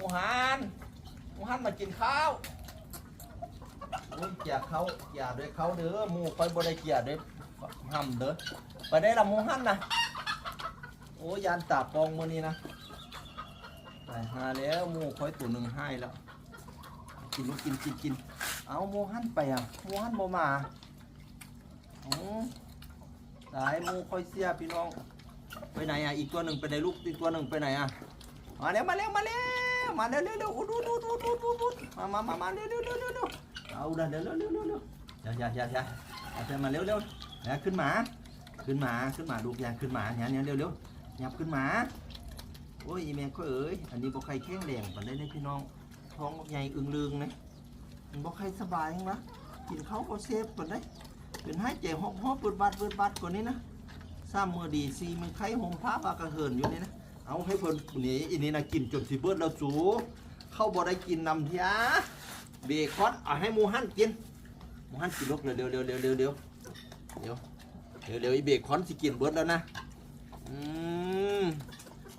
มูฮันมูฮันมากินข้าวโอ้ยเกียดเขาเกียดด้วยเขาเด้อหมูคอยบ่ได้เกลียดด้วยห้ำเด้อไปได้ละมูฮันนะโอ้ยานตาปองมือนี้นะไปหาแล้วหมูคอยตัวหนึ่งให้แล้วกินลูกกินกินกินเอามูฮันไปอะมูฮันบ่มาอ๋สายมูคอยเสียพี่น้อง ไปไหนอะอีกตัวหนึ่งไปไหนลูกอีกตัวหนึ่งไปไหนอะมาเร็วมาเร็วมาเร็ว มาเร็วเร็วเร็วอุดอุดอุดอุดอุดอุดอุดมามามามาเร็วเร็วเร็วเร็วเร็วเอาเร็วเร็วเร็วเร็วเร็วเร็วอย่าอย่าอย่าอย่าเอาไปมาเร็วเร็วอย่าขึ้นมา ขึ้นมาขึ้นมาลูกอย่าขึ้นมาอย่าเนี่ยเร็วเร็วอย่าขึ้นมาโอ้ยอีแม่ก็เอ๋ยอันนี้บ่ใครแข็งแรงปานได้เลยพี่น้องท้องใหญ่อึงลึงนะมันบ่ใครสบายจังวะกินข้าวก็เซฟปานได้เป็นให้ใจหอบหอบเปิดบัดเปิดบัดกว่านี้นะสามมือดีสี่มือไข่หมผ้าปากระเหินอยู่นี่นะ เอาให้เพิ่นนี่อีนี่นะกินจนสิเบิดแล้วสูเข้าบ่ได้กินนำเทียเบคอนเอาให้หมูหันกินหมูหันกินลูกเร็วเร็วเร็วเร็วเร็วเร็วเร็วเร็วเร็วอีเบคอนสิกินเบิดแล้วนะอืม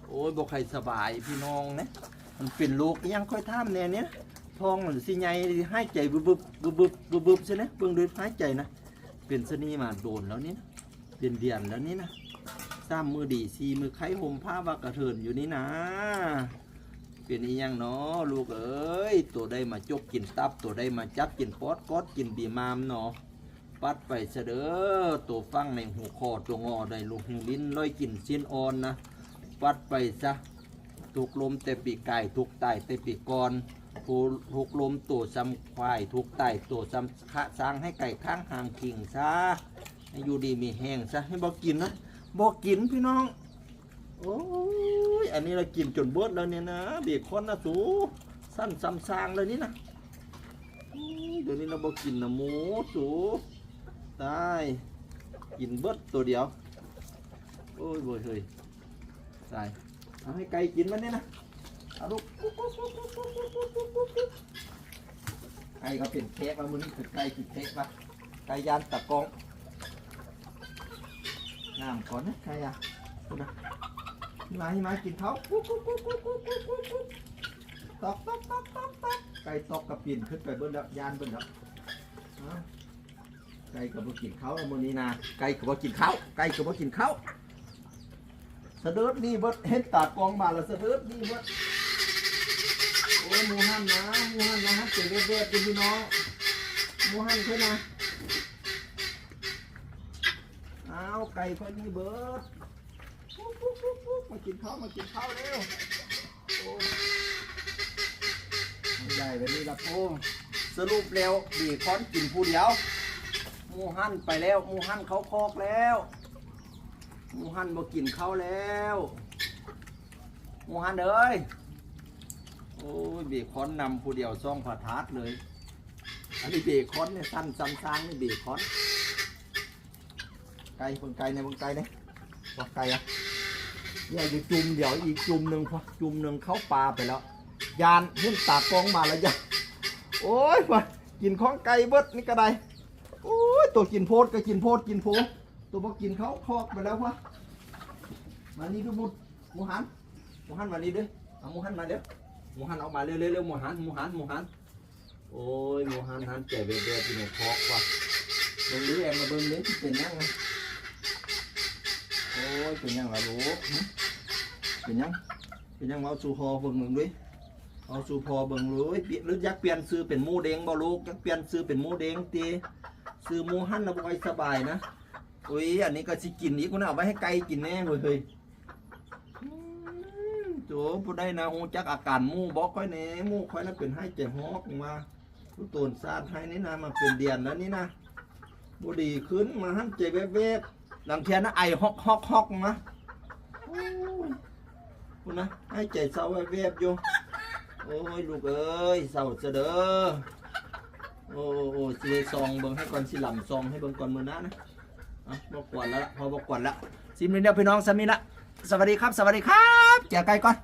โอ้ยบ่ใครสบายพี่น้องนะมันเป็นลูกยังค่อยท่ามแน่เนี้ยทองมันสิใหญ่ให้ใจบึบบึบบึบบึบบึบบึบใช่ไหมเบิ่งดูหายใจนะเป็นสนีมาโดนแล้วนี่นะเดือนเดือนแล้วนี่นะ สามมือดีสีมือไข่ห่มผ้าว่ากระเทินอยู่นี่นะเป็นอีหยังเนาะลูกเอ้ยตัวได้มาจกกินตับ ตัวได้มาจับกินป๊อดก๊อดกินบีมามเนาะปัดไปเสยเด้อตัวฟังในหูคอตัวงอได้ลูกหูลิ้นร้อยกินสิ้นอ่อนนะปัดไปซะถูกลมแต่ปีกไก่ถูกไตแต่ปีกกอนถูกถูกลมตัวซ้ำควายถูกไตตัวซ้ำคะสร้างให้ไก่ข้างหามขิงซะให้อยู่ดีมีแห้งซะให้บอกกินนะ บอกกินพี่น้อง โอ้ย อันนี้เรากินจนเบิดแล้วเนี่ยนะเบคอนนะสูสั้นซ้ำซางเลยนี่นะเดี๋ยวนี้เราบอกกินนะหมูสูตายกินเบิดตัวเดียว โอ้ยโวยเฮ้ยตายเอาให้ไก่กินมันเนี่ยนะเอาลูกไก่ก็เป็นเค้กมามือนี้ไก่คือเค้กปะไก่ยานตะกอง น้ำก่อนนะใครอะคุณนะมาให้มากินเขาตอกตอกตอกตอกตอกไก่ตอกกระปิ่นขึ้นไปบิ้ลแล้วยานบิ้ลแล้วเอาไก่กับกินเขาแล้วมื้อนี้นะไก่กับกินเขาไก่กับกินเขาสะดิดนี่เบิดเห็นตากองมาแล้วสะดิดนี่เบิดโอ้ยหมูหันนะหมูหันนะฮะเจ๋งเบิดๆพี่น้องหมูหันขึ้นนะ เอาไก่พอดีเบิร์ดมากินข้าวมากินข้าวเร็วใหญ่แบบนี้ละโอ้สรุปแล้วบีคอนกินผู้เดียวหมูหันไปแล้วหมูหันเขาคอกแล้วหมูหันบ่กินข้าวแล้วหมูหันเอ้ยโอ้ยเบคอนนำผู้เดียวซ่องผัดทาดเลยอันนี้เบคอนเนี่ยสั้นซ้ำซางนี่เบคอน ไก่คนไก่ในคนไก่เนี่ยว่าไก่อะเนี่ยอยู่จุ่มเดี๋ยวอีกจุ่มหนึ่งพอจุ่มหนึ่งเข้าปลาไปแล้ว ยานเพิ่งตากองมาแล้วยานโอ้ยมากินของไก่เบิดนี่ก็ได้โอ้ยตัวกินโพดก็กินโพดกินโพดตัวพอกินเขาคอกไปแล้วพะมานี่ดูบุตรหมูหันหมูหันมานี่ด้วยเอาหมูหันมาเดี๋ยวหมูหันออกมาเร็วเร็วเร็วหมูหันหมูหันหมูหันโอ้ยหมูหันหันแก่เบื่อเบื่อที่หนูคอกว่ะเบิ่งดูแอมมาเบิ่งเลยที่เป็นยังไง อ้ยเป็นยังล่ะลูกเป็นยังเป็นยังเอาสู่พอเบิ่งมึงด้วยเอาสู่พอเบิ่งเลยเปลี่ยนหรือยากเปลี่ยนซื้อเป็นหมูเด้งบ่ลูกยากเปลี่ยนซื้อเป็นหมูเด้งตีซื้อหมูหั่นนะบ่อยสบายนะอุ้ยอันนี้ก็สิกินอีกคนเอาไว้ให้ไก่กินแน่เว้ยเฮ้ยโจผู้ใดนะฮู้จักอาการหมูบ่ค่อยแน่หมูค่อยน่ะเป็นให้ใจฮอกมาผู้ตนซาดให้นี่นะมาเป็นเดือนแล้วนี่นะบ่ดีขึ้นมาหั่นใจแวบๆ ลังเทียนนะไอฮอกฮอกฮอกนะคุณนะให้ใจเศร้าแวบๆอยู่โอ้ยลูกเอ้ยเศร้าจะเด้อโอ้โอ้สิซองเบิ่งให้ก่อนสิลำซองให้เบิ่งก่อนมือน้านะอะบอกกวนแล้วพอบอกกวนแล้วซิมเดียวพี่น้องสามีละสวัสดีครับ สวัสดีครับเจกไก่ก่อน